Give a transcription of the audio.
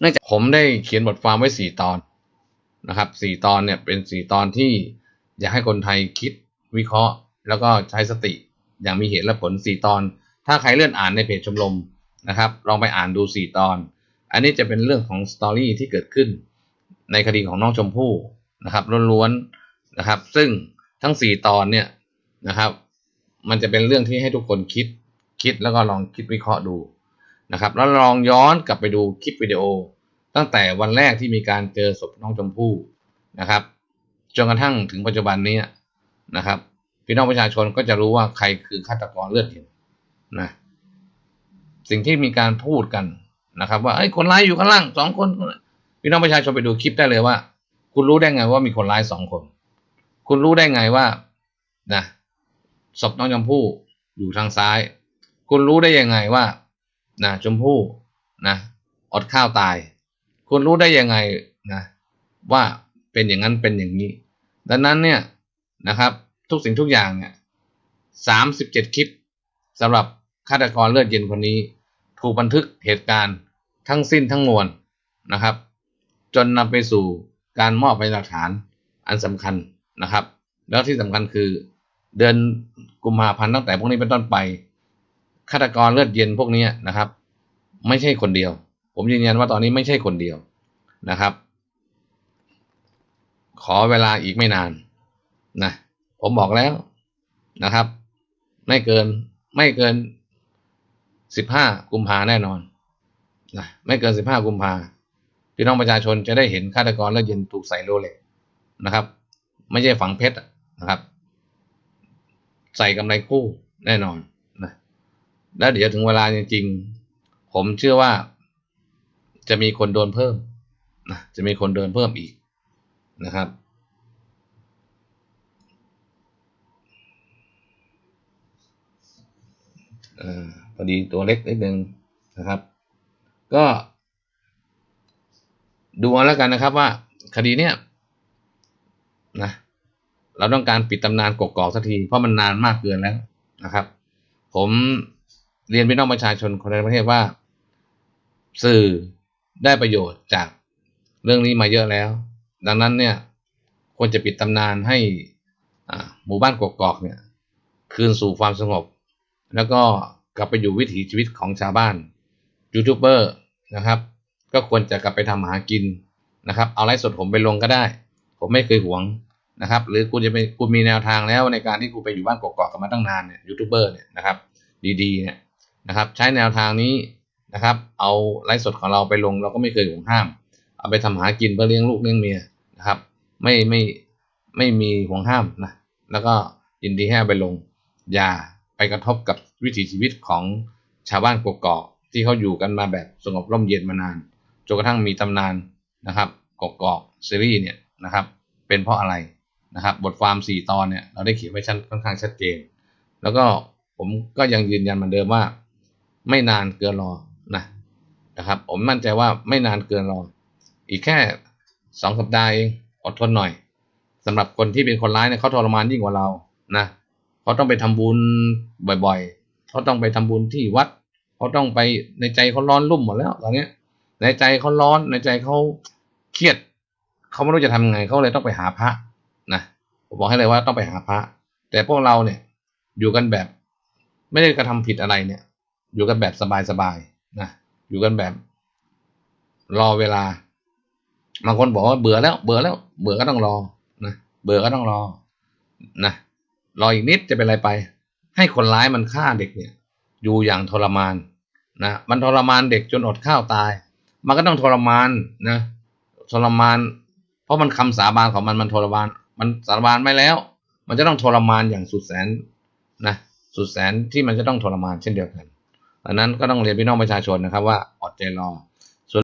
เนื่องจากผมได้เขียนบทความไว้สี่ตอนนะครับสี่ตอนเนี่ยเป็นสี่ตอนที่อยากให้คนไทยคิดวิเคราะห์ แล้วก็ใช้สติอย่างมีเหตุและผลสี่ตอน ถ้าใครเลื่อนอ่านในเพจชมรมนะครับลองไปอ่านดูสี่ตอน อันนี้จะเป็นเรื่องของสตอรี่ที่เกิดขึ้น ในคดีของน้องชมพู่นะครับล้วนๆนะครับ ซึ่งทั้งสี่ตอนเนี่ยนะครับ มันจะเป็นเรื่องที่ให้ทุกคนคิดคิดแล้วก็ลองคิดวิเคราะห์ดู นะครับ แล้วลองย้อนกลับไปดูคลิปวิดีโอ ตั้งแต่วันแรกที่มีการเจอศพน้องชมพู่นะครับจนกระทั่งถึงปัจจุบันนี้นะครับพี่น้องประชาชนก็จะรู้ว่าใครคือฆาตกรเลือดเย็นนะสิ่งที่มีการพูดกันนะครับ ว่าไอ้คนร้ายอยู่ข้างล่างสองคน พี่น้องประชาชนไปดูคลิปได้เลยว่า คุณรู้ได้ไงว่ามีคนร้ายสองคน คุณรู้ได้ไงว่านะศพน้องชมพู่อยู่ทางซ้าย คุณรู้ได้ยังไงว่า นะชมพู่นะอดข้าวตาย คุณรู้ได้ยังไงนะว่าเป็นอย่างนั้นเป็นอย่างนี้ ดังนั้นเนี่ยนะครับ ทุกสิ่งทุกอย่างเนี่ยสามสิบเจ็ดคลิปสำหรับฆาตกรเลือดเย็นคนนี้ ถูกบันทึกเหตุการณ์ทั้งสิ้นทั้งมวลนะครับ จนนำไปสู่การมอบพยานหลักฐานอันสำคัญนะครับ แล้วที่สำคัญคือเดือนกุมภาพันธ์ตั้งแต่พวกนี้เป็นต้นไป ฆาตกรเลือดเย็นพวกนี้นะครับ ไม่ใช่คนเดียว ผมยืนยันว่าตอนนี้ไม่ใช่คนเดียวนะครับ ขอเวลาอีกไม่นานนะผมบอกแล้วนะครับ ไม่เกินไม่เกินสิบห้ากุมภาแน่นอนนะไม่เกินสิบห้ากุมภาพี่น้องประชาชนจะได้เห็นฆาตกรเลือดเย็นถูกใส่โรเล็กนะครับ ไม่ใช่ฝังเพชรนะครับ ใส่กำไรคู่แน่นอน แล้วเดี๋ยวถึงเวลาจริงๆ ผมเชื่อว่าจะมีคนโดนเพิ่มนะจะมีคนโดนเพิ่มอีกนะครับ อพอดีตัวเล็กนิดนึงนะครับ ก็ ดูเอาแล้วกันนะครับว่าคดีเนี้ยนะเราต้องการปิดตำนานกกอกสักที เพราะมันนานมากเกินแล้วนะครับ ผม เรียนพี่น้องประชาชนคนในประเทศว่า สื่อได้ประโยชน์จากเรื่องนี้มาเยอะแล้ว ดังนั้นเนี่ยควรจะปิดตำนานให้หมู่บ้านกกอกเนี่ย คืนสู่ความสงบ แล้วก็กลับไปอยู่วิถีชีวิตของชาวบ้านยูทูบเบอร์นะครับ ก็ควรจะกลับไปทำหากินนะครับ เอาไลฟ์สดผมไปลงก็ได้ ผมไม่เคยหวงนะครับ หรือคุณจะไปคุณมีแนวทางแล้วในการที่คุณไปอยู่บ้านกอกกันมาตั้งนานเนี่ยยูทูบเบอร์เนี่ยนะครับ ดีๆเนี่ย นะครับ ใช้แนวทางนี้นะครับ เอาไลฟ์สดของเราไปลงเราก็ไม่เคยหวงห้าม เอาไปทำหากินเพื่อเลี้ยงลูกเลี้ยงเมียนะครับ ไม่ไม่ไม่มีห่วงห้ามนะแล้วก็ยินดีให้เอาไปลง อย่าไปกระทบกับวิถีชีวิตของชาวบ้านกกอกที่เขาอยู่กันมาแบบสงบร่มเย็นมานานจนกระทั่งมีตำนานนะครับกกอกซีรีส์เนี่ยนะครับ เป็นเพราะอะไรนะครับ บทความสี่ตอนเนี่ยเราได้เขียนไว้ชัดค่อนข้างชัดเจน แล้วก็ผมก็ยังยืนยันเหมือนเดิมว่า ไม่นานเกินรอนะนะครับ ผมมั่นใจว่าไม่นานเกินรอ อีกแค่สองสัปดาห์เองอดทนหน่อยสำหรับคนที่เป็นคนร้ายเนี่ยเขาทรมานยิ่งกว่าเรานะเขาต้องไปทำบุญบ่อยๆเขาต้องไปทำบุญที่วัดเขาต้องไปในใจเขาร้อนรุ่มหมดแล้วตอนนี้ในใจเขาร้อนในใจเขาเครียดเขาไม่รู้จะทำยังไงเขาเลยต้องไปหาพระนะผมบอกให้เลยว่าต้องไปหาพระ แต่พวกเราเนี่ยอยู่กันแบบ ไม่ได้กระทำผิดอะไรเนี่ย อยู่กันแบบสบายๆนะอยู่กันแบบ รอเวลาบางคนบอกว่าเบื่อแล้ว เบื่อแล้ว เบื่อก็ต้องรอนะเบื่อก็ต้องรอนะรออีกนิดจะเป็นอะไรไป ให้คนร้ายมันฆ่าเด็กเนี่ย อยู่อย่างทรมานนะมันทรมานเด็กจนอดข้าวตาย มันก็ต้องทรมานนะทรมาน เพราะมันคำสาบานของมันมันทรมาน มันสาบานไม่แล้ว มันจะต้องทรมานอย่างสุดแสนนะสุดแสนที่มันจะต้องทรมานเช่นเดียวกัน ดังนั้นก็ต้องเรียนพี่น้องประชาชนนะครับว่าอดใจรอ